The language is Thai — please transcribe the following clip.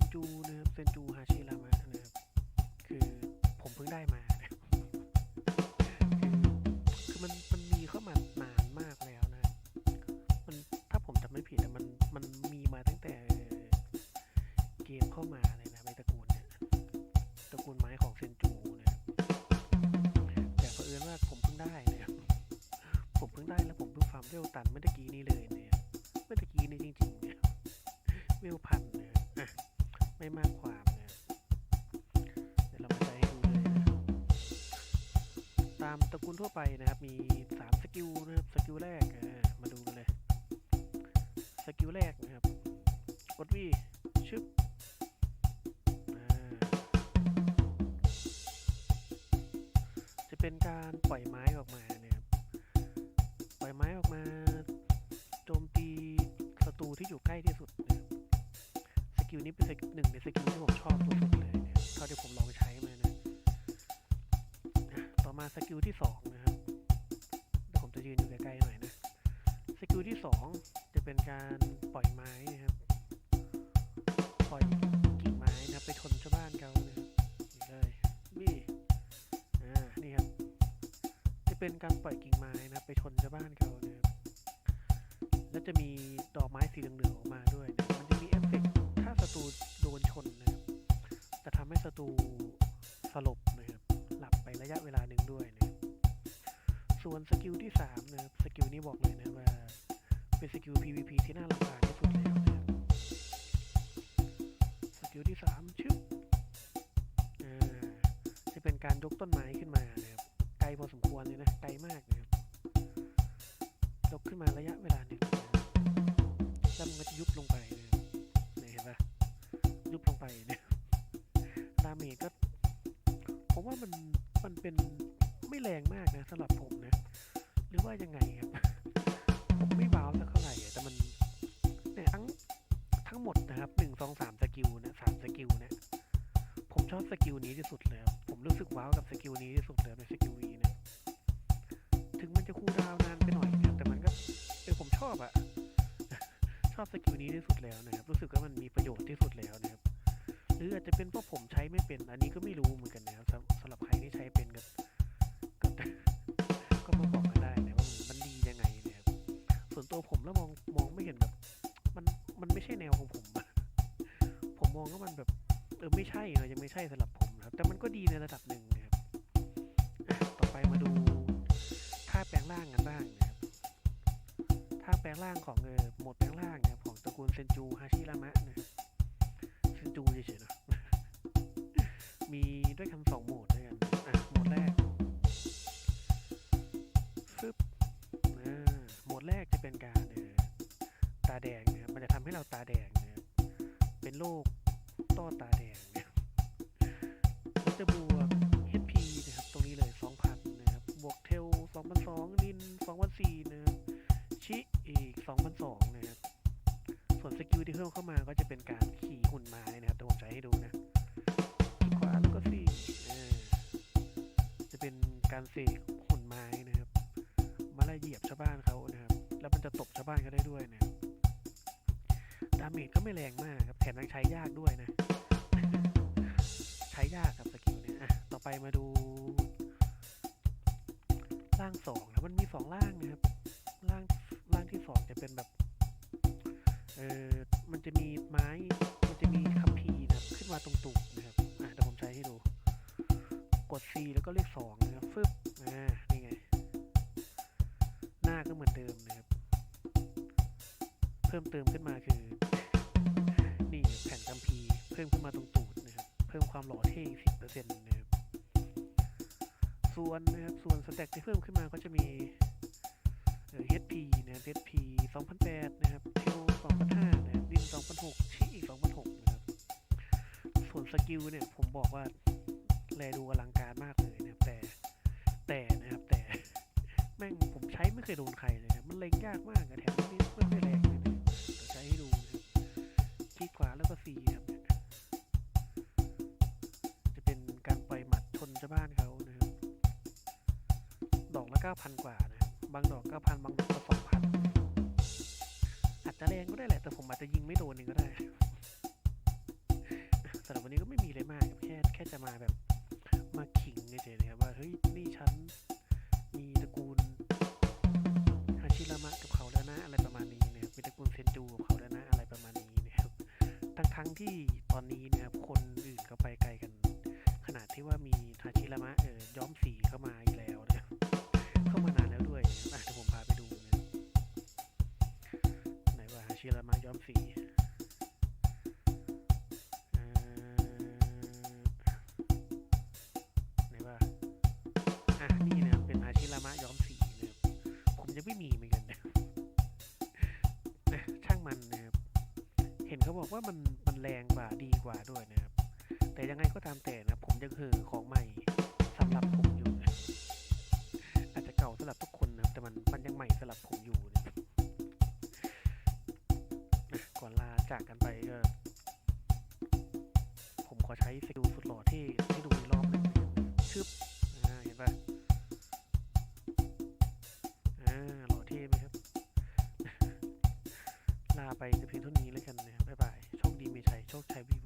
นจูนะครับเซนจูฮาชิรามะนะครับคือผมเพิ่งได้มาคือมันมันมีเข้ามานานมากแล้วนะครับมันถ้าผมจำไม่ผิดอะมันมันมีมาตั้งแต่เกมเข้ามาเลยนะในตระกูลเนี่ยตระกูลไม้ของเซนจูนะแต่เผอิญว่าผมเพิ่งได้นะครับผมเพิ่งได้แล้วผมเพิ่งฟาร์มเวลตันเมื่อตะกี้นี้เลยเนะครับเมื่อตะกี้นี้จริงๆเนี่ยเวลพันนะครับอะ ไม่มากความนะครับเดี๋ยวเรามาใช้ให้ดูเลยนะตามตระกูลทั่วไปนะครับ มี 3 สกิลนะครับ สกิลแรกมาดูกันเลย สกิลแรกนะครับ กดวีชึบจะเป็นการปล่อยไม้ออกมานะครับ ปล่อยไม้ออกมาโจมตีศัตรูที่อยู่ใกล้ที่สุด กิลนี้เป็นสกิลหนึ่งในสกิลที่ผมชอบสุดเลยนะครับเท่าที่ผมลองใช้มานะอะต่อมาสกิลที่สองนะครับเดี๋ยวผมจะยืนอยู่ใกล้ๆหน่อยนะสกิลที่สองจะเป็นการปล่อยไม้นะครับ ปล่อยกิ่งไม้นะไปชนชาวบ้านเขานะนี่เลยนี่อ่านี่ครับจะเป็นการปล่อยกิ่งไม้นะไปชนชาวบ้านเขานะครับแล้วจะมีดอกไม้สีเหลืองๆออกมา ตรูโดนชนนะครับจะทำให้ศัตรูสลบนะครับหลับไประยะเวลาหนึ่งด้วยนะส่วนสกิลที่สามนะครับสกิลนี้บอกเลยนะว่าเป็นสกิล PVP ที่น่ารำคาญที่สุดแล้วนะครับสกิลที่สามชึบอ่าจะเป็นการยกต้นไม้ขึ้นมานะครับไกลพอสมควรเลยนะไกลมากนะครับยกขึ้นมาระยะเวลาหนึ่งแล้วมันก็จะยุบลงไปนะ ไปเนี่ยดาเมก็ผมว่ามันมันเป็นไม่แรงมากนะสำหรับผมนะ หรือว่ายังไงครับผมไม่ว้าวสักเท่าไหร่แต่มันเนี่ยทั้งทั้งหมดนะครับหนึ่งสองสามสกิลนะสามสกิลนะผมชอบสกิลนี้ที่สุดเลยผมรู้สึกว้าวกับสกิลนี้ที่สุดเลยในสกิลนี้นะถึงมันจะคูลดาวนานไปหน่อยนะแต่มันก็เออผมชอบอะชอบสกิลนี้ที่สุดแล้วนะครับ รู้สึกว่ามันมีประโยชน์ที่สุดแล้วนะครับ หรืออาจจะเป็นเพราะผมใช้ไม่เป็น อันนี้ก็ไม่รู้เหมือนกันนะครับสำหรับใครที่ใช้เป็นก็ก็มาบอกกันได้นะว่ามันดียังไงนะครับส่วนตัวผมแล้วมองมองไม่เห็นแบบ มันมันไม่ใช่แนวของผมผมมองว่ามันแบบเออไม่ใช่นะยังไม่ใช่สำหรับผมนะครับ แต่มันก็ดีในระดับหนึ่งนะครับต่อไปมาดูท่าแปลงร่างกันบ้างนะครับท่าแปลงร่างของเออโหมดแปลงร่างนะครับของตระกูลเซนจูฮาชิรามะนะครับ จูเฉยๆเนอะมีด้วยกันสองโหมดด้วยกันอะโหมดแรกฟึบอ่าโหมดแรกจะเป็นการเออตาแดงนะครับ มันจะทำให้เราตาแดงนะครับเป็นโรคต้อตาแดงนะครับมันจะบวม ส่วนสกิลที่เพิ่มเข้ามาก็จะเป็นการขี่หุ่นไม้นะครับเดี๋ยวผมใช้ให้ดูนะขวาแล้วก็สี่จะเป็นการเสกหุ่นไม้นะครับ มาไล่เหยียบชาวบ้านเขานะครับ แล้วมันจะตบชาวบ้านเขาได้ด้วยนะดาเมจก็ไม่แรงมากครับแถมยังใช้ยากด้วยนะ ใช้ยากครับสกิลเนี่ยอะต่อไปมาดูร่างสองนะมันมีสองร่างนะครับร่างร่างที่สองจะเป็นแบบ เออมันจะมีไม้ มันจะมีคัมภีร์นะครับ ขึ้นมาตรงตูดนะครับอะเดี๋ยวผมใช้ให้ดู กด C แล้วก็เลขสองนะครับฟึบอ่านี่ไง หน้าก็เหมือนเดิมนะครับ เพิ่มเติมขึ้นมาคือ นี่แผ่นคัมภีร์เพิ่มขึ้นมาตรงตูดนะครับ เพิ่มความหล่อเท่อีกสิบเปอร์เซ็นต์นะครับ ส่วนนะครับ ส่วนสแต็กที่เพิ่มขึ้นมาก็จะมี HP นะครับ HP 2008 นะครับเทล2005นะครับดิน2006ชีอีก2006 นะครับ ส่วนสกิลเนี่ย ผมบอกว่า แลดูอลังการมากเลยนะแต่แต่นะครับ แต่ แม่งผมใช้ไม่เคยโดนใครเลยนะ มันเล็งยากมากอะแถมไม่ไม่ไม่แรงเลยนะเดี๋ยวใช้ให้ดูนะครับคลิกขวาแล้วก็ C ครับเนี่ยจะเป็นการปล่อยหมัดชนชาวบ้านเขานะครับดอกละ9,000 กว่า บางดอก9,000บางดอกก็2,000อาจจะแรงก็ได้แหละแต่ผมอาจจะยิงไม่โดนเองก็ได้สำหรับวันนี้ก็ไม่มีเลยมากแค่แค่จะมาแบบมาขิงเฉยๆนะครับว่าเฮ้ยนี่ฉันมีตระกูลฮาชิรามะกับเขาแล้วนะอะไรประมาณนี้นะครับมีตระกูลเซนจูกับเขาแล้วนะอะไรประมาณนี้นะครับทั้งทั้งที่ตอนนี้นะครับคนอื่นก็ไปไกลกัน ขนาดที่ว่ามีฮาชิรามะ ย้อมสีเอ่อไหนว่าอะนี่นะเป็นอาชิรามะย้อมสีนะครับผมยังไม่มีเหมือนกันนะนะช่างมันนะครับเห็นเขาบอกว่ามันมันแรงกว่าดีกว่าด้วยนะครับ แต่ยังไงก็ตามแต่นะผมยังเห่อของใหม่สำหรับผมอยู่นะอาจจะเก่าสำหรับทุกคนนะแต่มันมันยังใหม่สำหรับผมอยู่นะ จากกันไปก็ ผมขอใช้สกิลสุดหล่อที่ที่ดูอีรอบหนึงชึบเห็นปะหล่อเท่ไหมครับ ลาไปแต่เพียงเท่านี้แล้วกันนะครับ บ๊ายบาย โชคดีมีชัย โชคชัยวิบัว